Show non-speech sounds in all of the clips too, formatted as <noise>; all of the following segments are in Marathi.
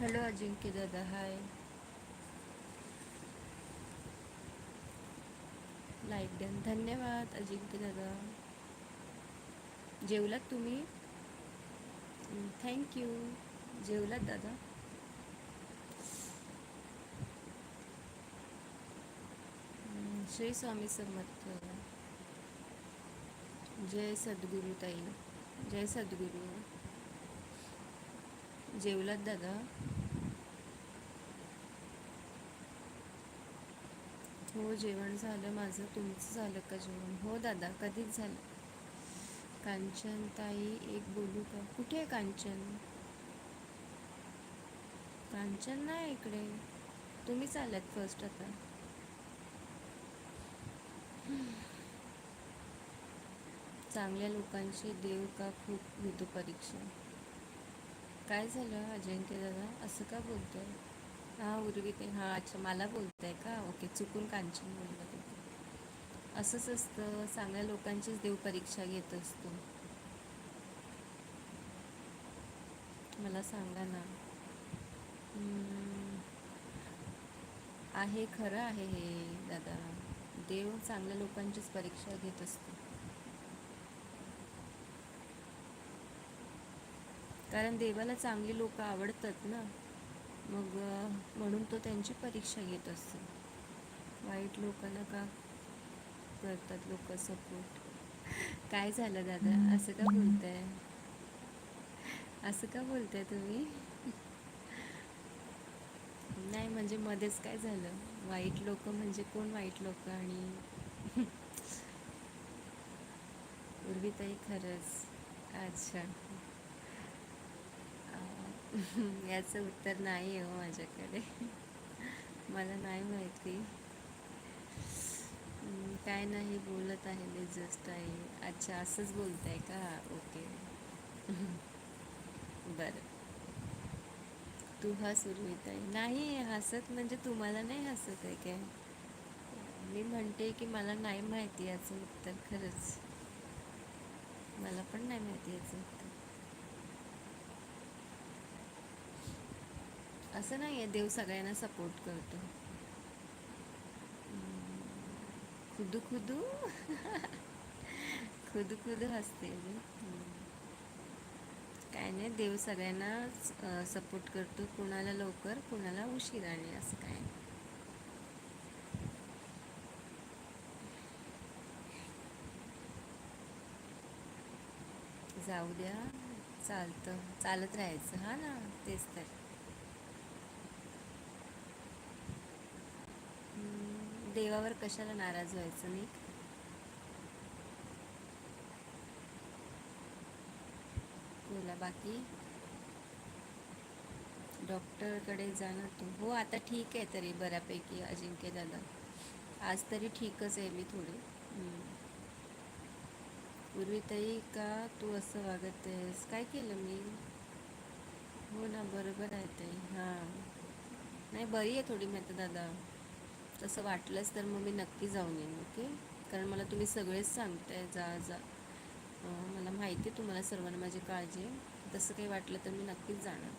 हॅलो अजिंक्य दादा हाय। लाईक डन धन्यवाद। अजिंक्य दादा जेवलात तुम्ही? थँक यू जेवलात दादा। हम्म, श्री स्वामी समर्थ। जय सद्गुरु ताई जय सद्गुरु जेवलात दादा? हो जेवण झालं. माझं तुमचं झालं का जेवण? हो दादा कधीच झालं. कांचन ताई एक बोलू का? कुठे आहे कांचन? कांचन नाही इकडे. तुम्हीच आलात फर्स्ट आता. चांगल्या लोकांची देव का खूप घेतो परीक्षा? काय झालं अजिंक्य दादा? असं का बोलतोय? हां उर्वी ते हां अच्छा मला बोलताय का? ओके चुकून कांचन बोललं ते. असंच असतं. चांगल्या लोकांचीच देव परीक्षा घेत असतो. मला सांगा ना. आहे खरं आहे हे दादा. देव चांगल्या लोकांचीच परीक्षा घेत असतो. कारण देवाला चांगली लोक आवडतात ना. मग म्हणून तो त्यांची परीक्षा घेत असतो. वाईट लोकांना का करतात लोक सपोर्ट काय झालं दादा? असं का बोलताय? असं का बोलताय तुम्ही? नाही म्हणजे मध्येच काय झालं? वाईट लोक म्हणजे कोण वाईट लोक आणि <laughs> उर्वीताई खरंच. अच्छा. <laughs> याचं उत्तर नाही आहे हो माझ्याकडे. मला नाही माहिती. काय नाही बोलत आहे मी जस्ट आहे. अच्छा असंच बोलत आहे का? ओके. <laughs> बरं. तू हस आहे नाही हसत म्हणजे तुम्हाला नाही हसत आहे काय? मी म्हणते की मला नाही माहिती याचं उत्तर खरंच. मला पण नाही माहिती याचं. असं नाही आहे देव सगळ्यांना सपोर्ट करतो. खुदू खुदू. <laughs> खुदू खुदू हसते काय नाही देव सगळ्यांना सपोर्ट करतो. कुणाला लवकर कुणाला उशिराने असं काय नाही. जाऊ द्या चालतं. चालत राहायचं. हा ना तेच तर. देवावर कशाला नाराज व्हायचं नाही? बोला बाकी. डॉक्टरकडे जाणार तू. हो आता ठीक आहे तरी बऱ्यापैकी अजिंक्य दादा. आज तरी ठीकच आहे मी थोडी. पूर्वी तरी का तू असं वागत आहेस? काय केलं मी? हो ना बरोबर आहे ते हां. नाही बरी आहे थोडी मी आता दादा. तसं वाटलंच तर मग मी नक्की जाऊन येईन ओके? कारण मला तुम्ही सगळेच सांगताय जा जा. मला माहिती आहे तुम्हाला सर्वांना माझी काळजी आहे. तसं काही वाटलं तर मी नक्कीच जाणार.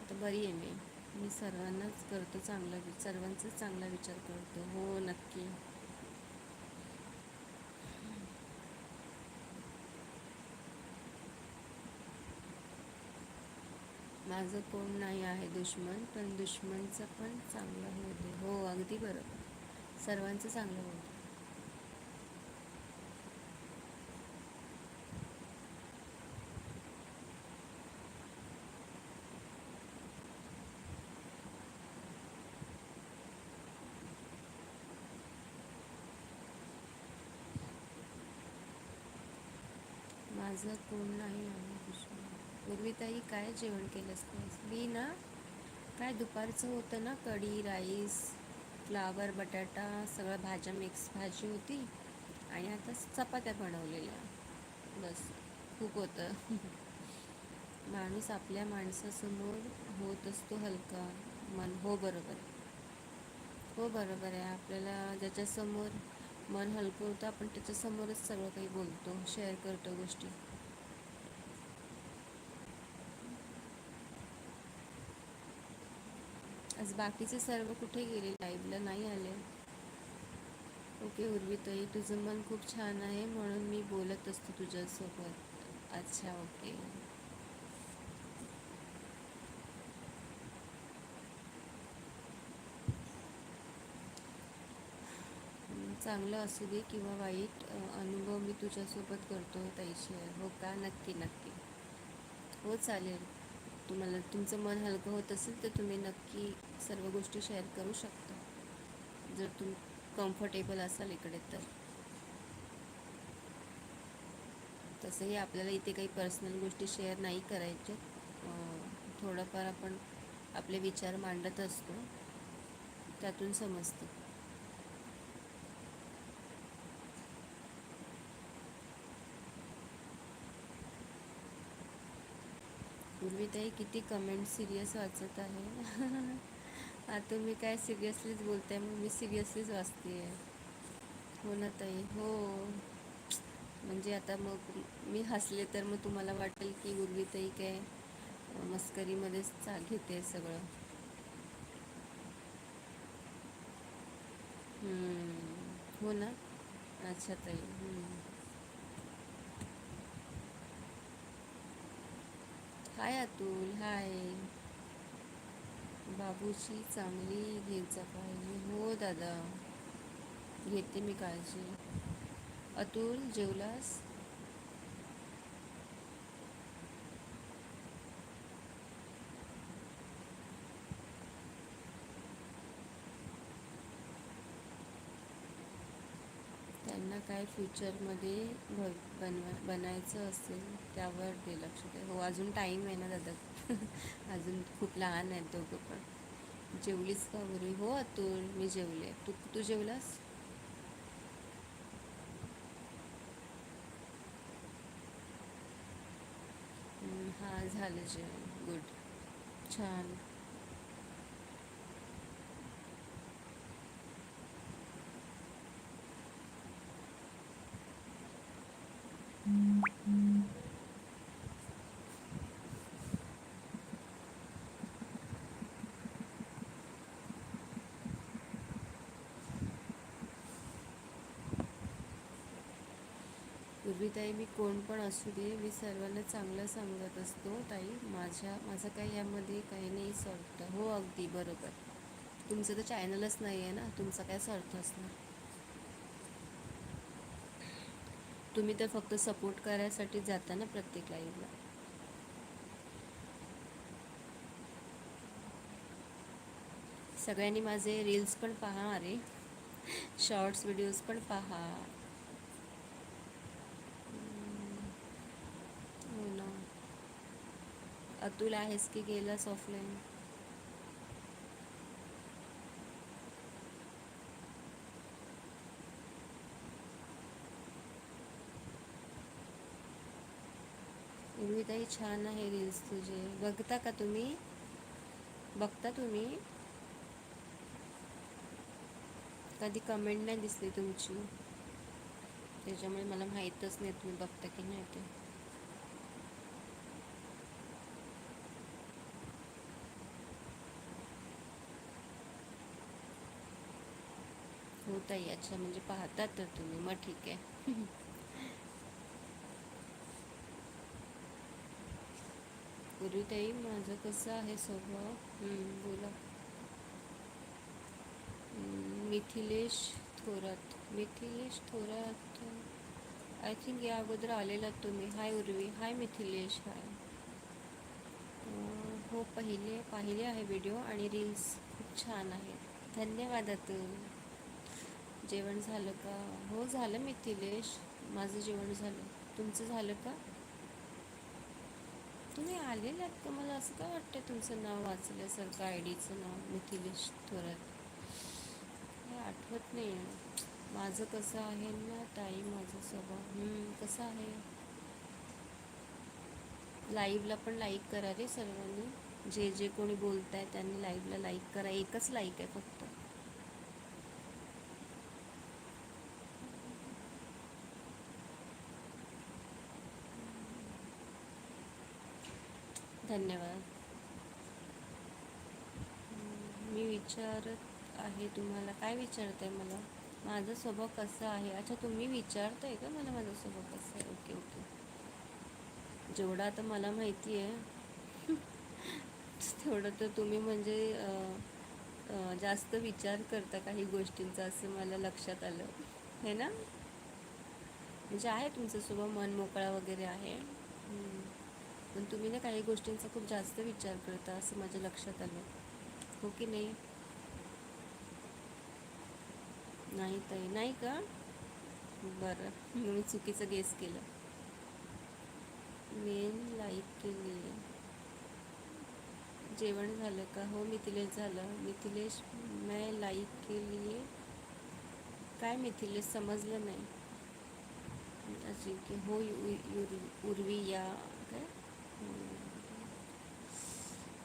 आता बरी आहे मी. मी सर्वांनाच करतो चांगला वि सर्वांचाच चांगला विचार करतो. हो नक्की. माझं कोण नाही आहे दुश्मन पण दुश्मनचं पण चांगलं होऊ दे हो अगदी बरोबर. सर्वांचं चांगलं होऊ दे माझं कोण नाही आहे. पूर्वीताई काय जेवण केलंस? मी ना काय दुपारचं होतं ना कढी राईस फ्लावर बटाटा सगळं भाज्या मिक्स भाजी होती. आणि आता चपात्या बनवलेल्या. बस खूप होतं. <laughs> माणूस आपल्या माणसासमोर होत असतो हलका मन. हो बरोबर. हो बरोबर आहे. आपल्याला ज्याच्यासमोर मन हलकं होतं आपण त्याच्यासमोरच सगळं काही बोलतो शेअर करतो गोष्टी. आज बाकीचे सर्व कुठे गेले? लाईव्हला नाही आले. ओके उर्विताई तुझं मन खूप छान आहे म्हणून मी बोलत असतो तुझ्यासोबत. अच्छा ओके. चांगलं असू दे किंवा वाईट अनुभव मी तुझ्यासोबत करतो ताई शेअर. हो का? नक्की नक्की. हो चालेल. तुम्हाला तुमचं मन हलकं होत असेल तर तुम्ही नक्की सर्व गोष्टी शेअर करू शकता. जर तुम कम्फर्टेबल असाल इकडे तर. तसंही आपल्याला इथे काही पर्सनल गोष्टी शेअर नाही करायच्या. थोडंफार आपण आपले विचार मांडत असतो. त्यातून समजतं. पूर्वीताई किती कमेंट सिरियस वाचत आहे. <laughs> आता मी काय सिरियसलीच बोलते मग मी सिरियसलीच वाचते. आहे हो ना ताई? हो. म्हणजे आता मग मी हसले तर मग तुम्हाला वाटेल की उर्वीताई काय मस्करीमध्येच चा घेते सगळं. हो ना? अच्छा ताई. हाय अतुल हाय. बाबूची चांगली घेत जा हो दादा घेते मी काळजी. अतुल जेवलास? त्यांना काय फ्युचरमध्ये भ बनवा बनायचं असेल त्यावर ते लक्ष द्या हो अजून टाईम आहे ना दादा. <laughs> अजून खूप लहान आहेत दोघं पण. जेवलीस का बरी हो अतुल मी जेवले. तू तू जेवलास? हां झालं जेवण. गुड छान. पूर्वीताई मी कोण पण असू दे मी सर्वांना चांगलं सांगत असतो ताई. माझ्या माझं काही यामध्ये काही नाही स्वार्थ. हो अगदी बरोबर. तुमचं तर चॅनलच नाही आहे ना? तुमचा काय स्वार्थ असणार? तुम्ही तर फक्त सपोर्ट करायसाठी जाता ना प्रत्येक लाईव्हला सगळ्यांनी माझे रील्स पण पहा अरे. <laughs> शॉर्ट्स व्हिडिओज पण पहा हो ना अतुल आहेस की गेलास ऑफलाईन ताई छान आहे रील्स तुझे. बघता का तुम्ही? बघता तुम्ही? कधी कमेंट नाही दिसली तुमची. त्याच्यामुळे मला माहीतच नाही तुम्ही बघता की नाही ते. होता ताई अच्छा म्हणजे पाहतात तर तुम्ही. मग ठीक आहे. <laughs> ताई माझं कसं आहे स्वभाव बोला. मिथिलेश थोरात. मिथिलेश थोरात आय थिंक या अगोदर आलेला तुम्ही. हाय उर्वी. हाय मिथिलेश. हाय हो पहिले पाहिले आहे व्हिडिओ आणि रील्स खूप छान आहेत धन्यवाद अतुल. जेवण झालं का? हो झालं मिथिलेश माझं जेवण झालं. तुमचं झालं का? तुम्ही आलेले का? मला असं काय वाटतं तुमचं नाव वाचल्यासारखं आय डीचं नाव? मिथिलेश थोरात. हे आठवत नाही माझं कसं आहे ना ताई माझं स्वभाव. कसं आहे? लाईव्हला पण लाईक करा रे सर्वांनी. जे जे कोणी बोलत आहे त्यांनी लाईव्हला लाईक करा. एकच लाईक आहे फक्त. धन्यवाद. मी विचारत आहे तुम्हाला काय विचारताय आहे मला? माझा स्वभाव कसा आहे? अच्छा तुम्ही विचारताय का मला माझा स्वभाव कसा आहे? Okay okay. जेवढं आता मला माहिती आहे <laughs> तेवढं तर तुम्ही म्हणजे जास्त विचार करता काही गोष्टींचा असं मला लक्षात आलं. हे ना? म्हणजे आहे तुमचा स्वभाव मन मोकळा वगैरे आहे. पण तुम्ही ना काही गोष्टींचा खूप जास्त विचार करता असं माझ्या लक्षात आलं हो की नाही? नाही ताई नाही का? बरं मी चुकीचं गेस केलं. मेन लाईक केली जेवण झालं का? हो मिथिलेश झालं. मिथिलेश मैं लाईक केली काय मिथिलेश? समजलं नाही. अजिंक्य हो यु- उर्वी या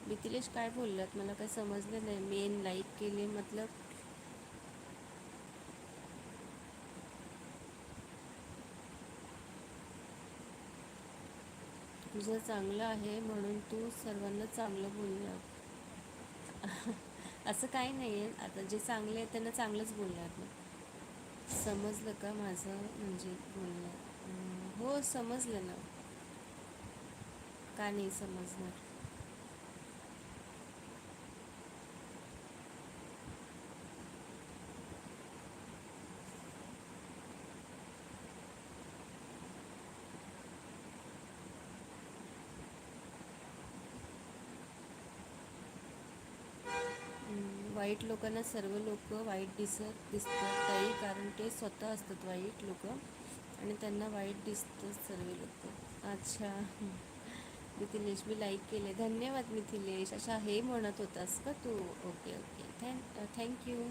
मिथिलेश काय बोललात? मला काय समजलं नाही. मेन लाईक केली मतलब? तुझं चांगलं आहे म्हणून तू सर्वांना चांगलं बोलणार <laughs> असं काही नाही आहे आता जे चांगले आहे त्यांना चांगलंच बोलणार ना. समजलं का माझं? म्हणजे बोलणं हो समजलं ना. का नाही समजणार? वाईट लोकांना सर्व लोक वाईट दिसत दिसतात काही कारण ते स्वतः असतात वाईट लोक. आणि त्यांना वाईट दिसतात सर्व लोक. अच्छा. मिथिलेश मी लाईक केले. धन्यवाद मिथिलेश अशा हे म्हणत होतास का तू? Okay okay thank thank you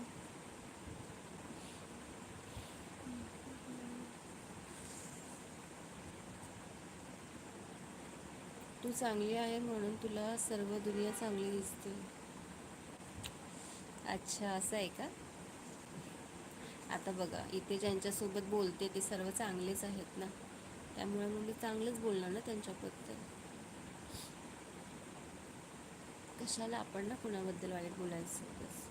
तू चांगली आहे म्हणून तुला सर्व दुनिया चांगली दिसते. अच्छा असं आहे का? आता बघा इथे ज्यांच्यासोबत बोलते ते सर्व चांगलेच आहेत ना? त्यामुळे मग मी चांगलंच बोलणार ना त्यांच्याबद्दल? कशाला आपण ना कुणाबद्दल वाईट बोलायचं? बस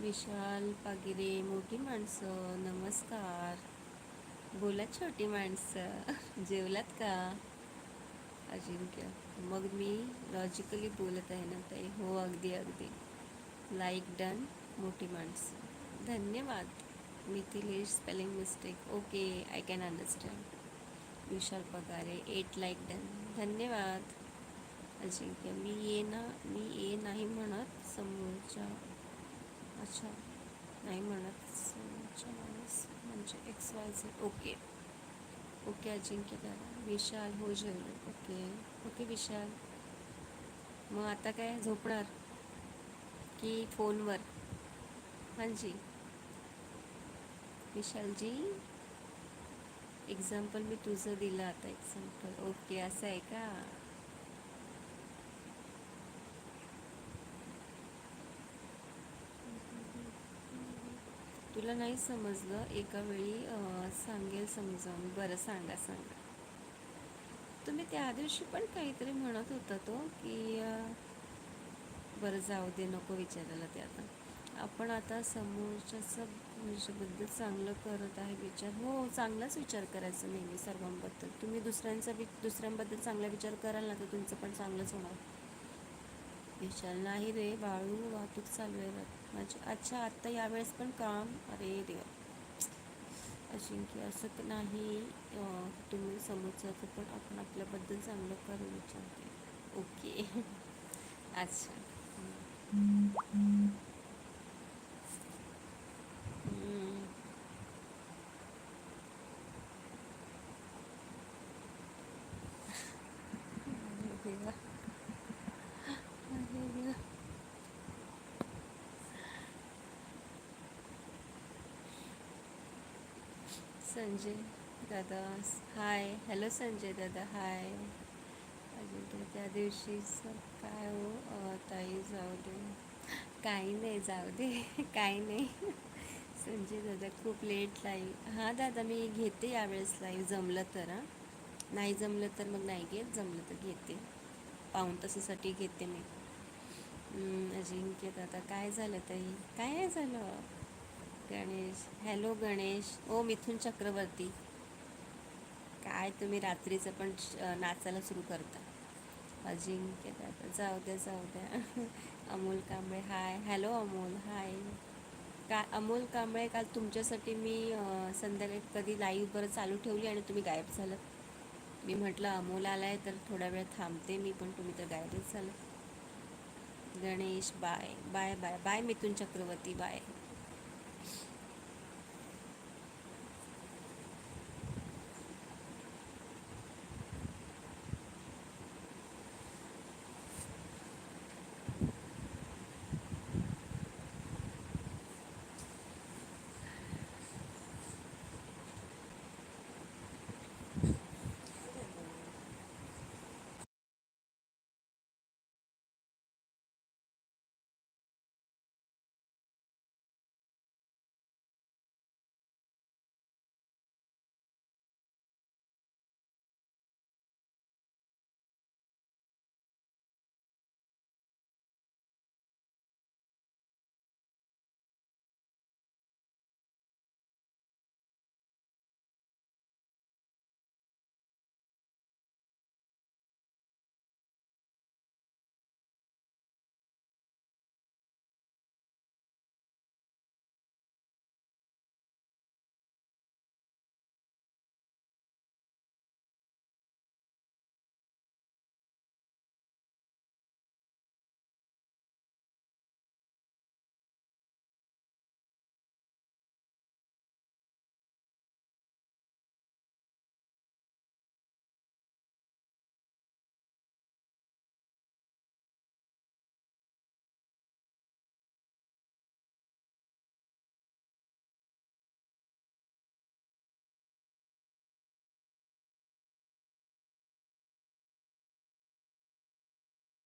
विशाल पागिरे मोठी माणसं नमस्कार. बोला छोटी माणसं. <laughs> जेवलात का? अजिंक्य मग मी लॉजिकली बोलत आहे ना ताई. हो अगदी अगदी. लाईक डन मोठी माणसं. धन्यवाद. Mithilesh spelling mistake okay I can understand Vishal Pagare at like done धन्यवाद. अजिंक्य मी ये ना मी ये नाही म्हणत समोरच्या अच्छा नाही म्हणत समोरच्या माणूस म्हणजे X Y Z okay okay Ajinkya दादा. विशाल हो जेवलो ओके ओके विशाल. मग आता काय झोपणार? की फोनवर? हांजी विशालजी? एक्झाम्पल मी तुझं दिलं आता एक्झाम्पल ओके असं आहे का? तुला नाही समजलं? एका वेळी सांगेल समजावून. बरं सांगा सांगा. तुम्ही त्या दिवशी पण काहीतरी म्हणत होता तो की बरं जाऊ दे नको विचारायला ते आता. आपण आता समोरच्याचं बद्दल चांगलं करत आहे विचार. हो चांगलाच विचार करायचा नेहमी सर्वांबद्दल. तुम्ही दुसऱ्यांचा वि दुसऱ्यांबद्दल चांगला विचार कराल ना तर तुमचं पण चांगलंच होणार. विशाल नाही रे बाळू वाहतूक चालू आहे माझी अच्छा आत्ता यावेळेस पण काम. अरे देवा. अजिंक्य असं नाही. तुम्ही समोरच्याचं पण आपण आपल्याबद्दल चांगलं करू विचारते. ओके. <laughs> अच्छा हम्म. अरे देवा. अरे देवा. संजय दादा हाय हॅलो संजय दादा हाय अजून तर त्या दिवशीच काय हो? ताई जाऊ दे. काही नाही जाऊ दे. <laughs> काही नाही. <laughs> संजय दादा खूप लेट लाईव्ह हां दादा मी घेते यावेळेस लाईव्ह जमलं तर हां. नाही जमलं तर मग नाही घेत. जमलं तर घेते. पाऊण तासासाठी घेते मी. अजिंक्य दादा काय झालं ताई? काय झालं? गणेश. हॅलो गणेश. ओ मिथुन चक्रवर्ती. काय तुम्ही रात्रीचं पण नाचायला सुरू करता? अजिंक्य दादा जाऊ द्या जाऊ द्या. <laughs> Amol Kamble hi hello Amol hi का अमोल कांबळे काल तुमच्यासाठी मी संध्याकाळी कधी लाईव्ह बरं चालू ठेवली आणि तुम्ही गायब झालं मी म्हटलं अमोल आला आहे तर थोडा वेळ थांबते मी पण तुम्ही तर गायबच झालं Ganesh bye bye bye bye Mithun Chakraborty. Bye